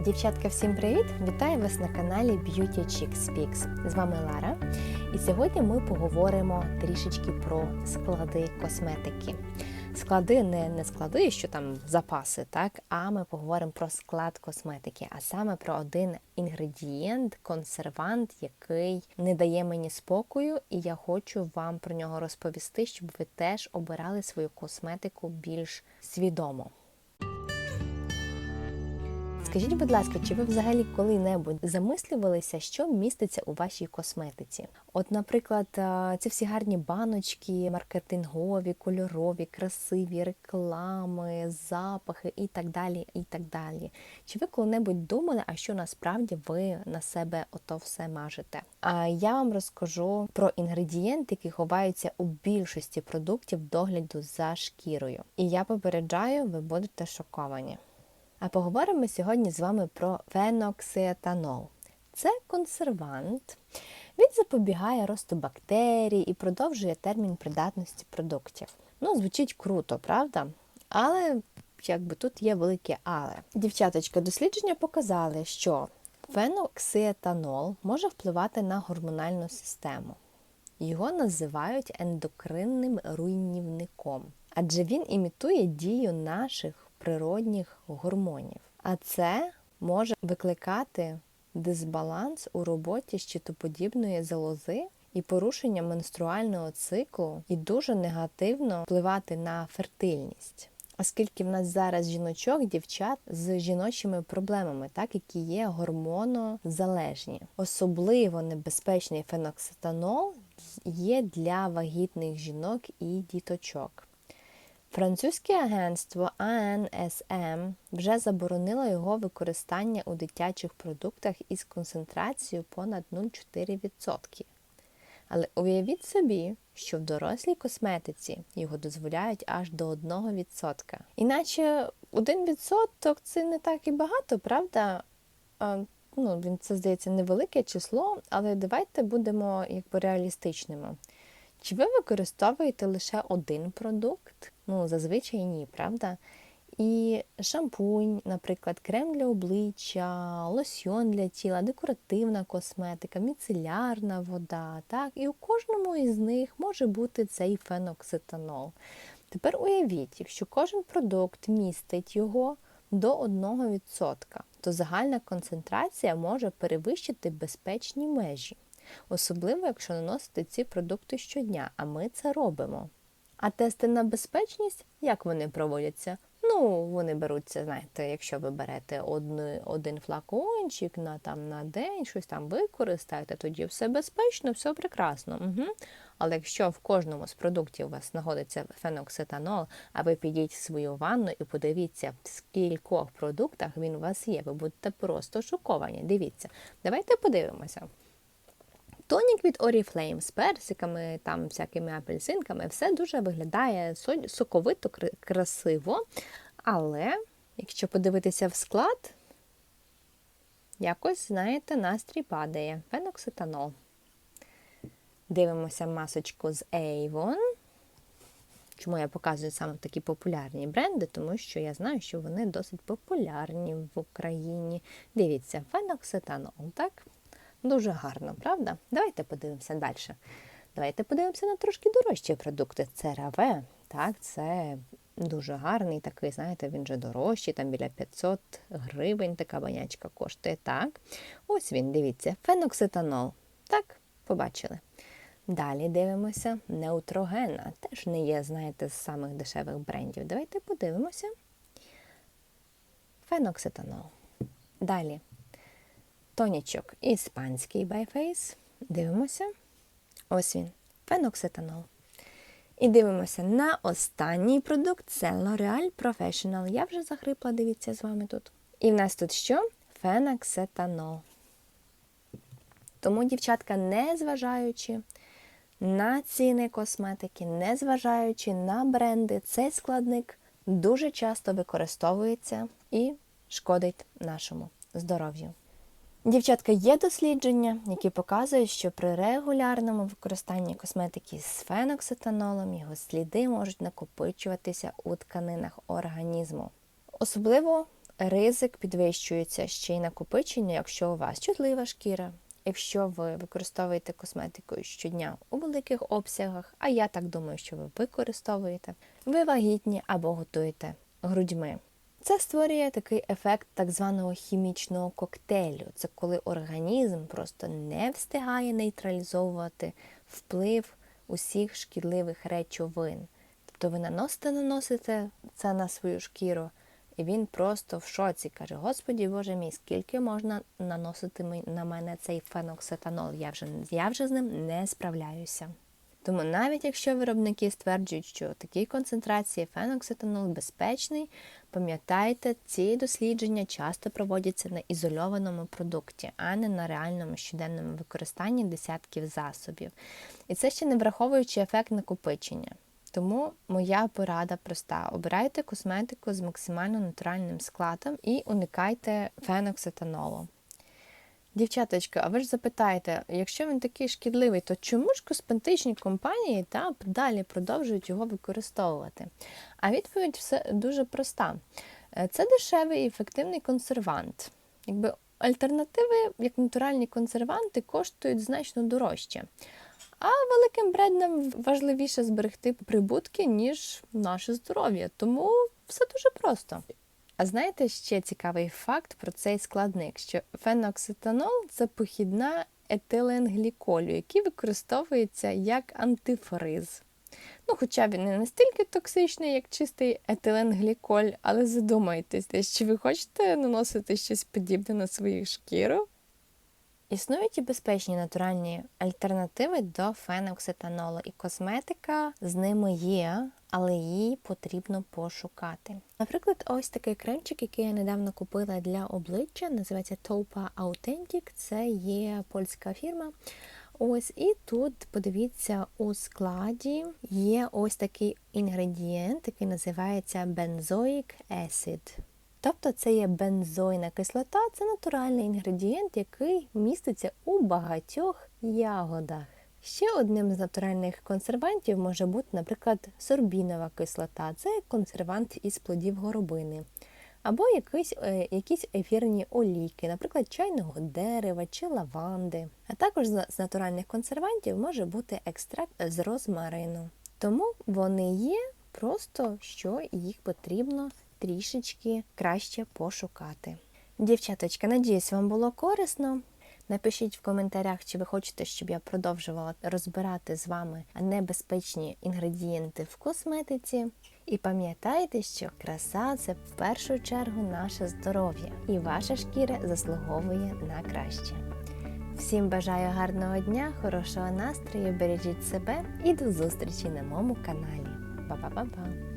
Дівчатка, всім привіт! Вітаю вас на каналі Beauty Chick Speaks. З вами Лара. І сьогодні ми поговоримо трішечки про склади косметики. Склади не, не склади, що там запаси, так? А ми поговоримо про склад косметики, а саме про один інгредієнт, консервант, який не дає мені спокою, і я хочу вам про нього розповісти, щоб ви теж обирали свою косметику більш свідомо. Скажіть, будь ласка, чи ви взагалі коли-небудь замислювалися, що міститься у вашій косметиці? От, наприклад, е, ці всі гарні баночки, маркетингові, кольорові, красиві, реклами, запахи і так далі. і так далі. Чи ви коли-небудь думали, а що насправді ви на себе ото все мажете? А я вам розкажу про інгредієнти, які ховаються у більшості продуктів догляду за шкірою. І я попереджаю, ви будете шоковані. А поговоримо сьогодні з вами про феноксиетанол. Це консервант. Він запобігає росту бактерій і продовжує термін придатності продуктів. Ну, звучить круто, правда? Але якби тут є велике але. Дівчаточка, дослідження показали, що феноксиетанол може впливати на гормональну систему. Його називають ендокринним руйнівником, адже він імітує дію наших природних гормонів. А це може викликати дисбаланс у роботі щитоподібної залози і порушення менструального циклу, і дуже негативно впливати на фертильність. Оскільки в нас зараз жіночок, дівчат з жіночими проблемами, так які є гормонозалежні. Особливо небезпечний феноксетанол є для вагітних жінок і діточок. Французьке агентство АНСМ вже заборонило його використання у дитячих продуктах із концентрацією понад 0,4%. Але уявіть собі, що в дорослій косметиці його дозволяють аж до 1%. Іначе 1% це не так і багато, правда? Ну, він це здається невелике число, але давайте будемо якби реалістичними. Чи ви використовуєте лише один продукт? Ну, зазвичай ні, правда? І шампунь, наприклад, крем для обличчя, лосьон для тіла, декоративна косметика, міцелярна вода. Так? І у кожному із них може бути цей феноксетанол. Тепер уявіть, якщо кожен продукт містить його до 1%, то загальна концентрація може перевищити безпечні межі особливо якщо наносити ці продукти щодня, а ми це робимо. А тести на безпечність, як вони проводяться? Ну, вони беруться, знаєте, якщо ви берете один, один флакончик на там на день, щось там використаєте, тоді все безпечно, все прекрасно. Угу. Але якщо в кожному з продуктів у вас знаходиться феноксетанол, а ви підіть в свою ванну і подивіться, в скількох продуктах він у вас є, ви будете просто шоковані. Дивіться, давайте подивимося. Тонік від Oriflame з персиками, там всякими апельсинками, все дуже виглядає соковито, красиво. Але, якщо подивитися в склад, якось, знаєте, настрій падає. Феноксетанол. Дивимося масочку з Avon. Чому я показую саме такі популярні бренди? Тому що я знаю, що вони досить популярні в Україні. Дивіться, феноксетанол, так? Дуже гарно, правда? Давайте подивимося далі. Давайте подивимося на трошки дорожчі продукти. Це раве. Так, це дуже гарний такий, знаєте, він же дорожчий, там біля 500 гривень така банячка коштує. Так. Ось він, дивіться, феноксетанол. Так, побачили. Далі дивимося неутрогена. Теж не є, знаєте, з самих дешевих брендів. Давайте подивимося. Феноксетанол. Далі тонічок іспанський Байфейс. Дивимося. Ось він. Феноксетанол. І дивимося на останній продукт це L'Oreal Professional. Я вже захрипла, дивіться з вами тут. І в нас тут що? Феноксетанол. Тому, дівчатка, не зважаючи на ціни косметики, не зважаючи на бренди, цей складник дуже часто використовується і шкодить нашому здоров'ю. Дівчатка, є дослідження, які показують, що при регулярному використанні косметики з феноксетанолом його сліди можуть накопичуватися у тканинах організму. Особливо Ризик підвищується ще й накопичення, якщо у вас чутлива шкіра, якщо ви використовуєте косметику щодня у великих обсягах, а я так думаю, що ви використовуєте, ви вагітні або готуєте грудьми. Це створює такий ефект так званого хімічного коктейлю. Це коли організм просто не встигає нейтралізовувати вплив усіх шкідливих речовин. Тобто ви наносите, наносите це на свою шкіру, і він просто в шоці каже: Господі Боже мій, скільки можна наносити на мене цей феноксетанол? Я вже, я вже з ним не справляюся. Тому навіть якщо виробники стверджують, що такі концентрації феноксетанол безпечний, пам'ятайте, ці дослідження часто проводяться на ізольованому продукті, а не на реальному щоденному використанні десятків засобів. І це ще не враховуючи ефект накопичення. Тому моя порада проста: обирайте косметику з максимально натуральним складом і уникайте феноксетанолу. Дівчаточка, а ви ж запитаєте, якщо він такий шкідливий, то чому ж косметичні компанії та далі продовжують його використовувати? А відповідь все дуже проста: Е, це дешевий і ефективний консервант. Якби альтернативи, як натуральні консерванти, коштують значно дорожче. А великим брендам важливіше зберегти прибутки, ніж наше здоров'я. Тому все дуже просто. А знаєте ще цікавий факт про цей складник, що феноксетанол це похідна етиленгліколю, який використовується як антифриз. Ну, хоча він не настільки токсичний, як чистий етиленгліколь, але задумайтесь, чи ви хочете наносити щось подібне на свою шкіру? Існують і безпечні натуральні альтернативи до феноксетанолу, і косметика з ними є, але її потрібно пошукати. Наприклад, ось такий кремчик, який я недавно купила для обличчя, називається Taupa Authentic. Це є польська фірма. Ось і тут, подивіться, у складі є ось такий інгредієнт, який називається benzoic acid. Тобто це є бензойна кислота, це натуральний інгредієнт, який міститься у багатьох ягодах. Ще одним з натуральних консервантів може бути, наприклад, сорбінова кислота, це консервант із плодів горобини, або якісь, е, якісь ефірні олійки, наприклад, чайного дерева чи лаванди. А також з натуральних консервантів може бути екстракт з розмарину. Тому вони є, просто що їх потрібно трішечки краще пошукати. Дівчаточка, надіюсь, вам було корисно. Напишіть в коментарях, чи ви хочете, щоб я продовжувала розбирати з вами небезпечні інгредієнти в косметиці. І пам'ятайте, що краса це в першу чергу наше здоров'я, і ваша шкіра заслуговує на краще. Всім бажаю гарного дня, хорошого настрою, бережіть себе і до зустрічі на моєму каналі. Па-па-па-па!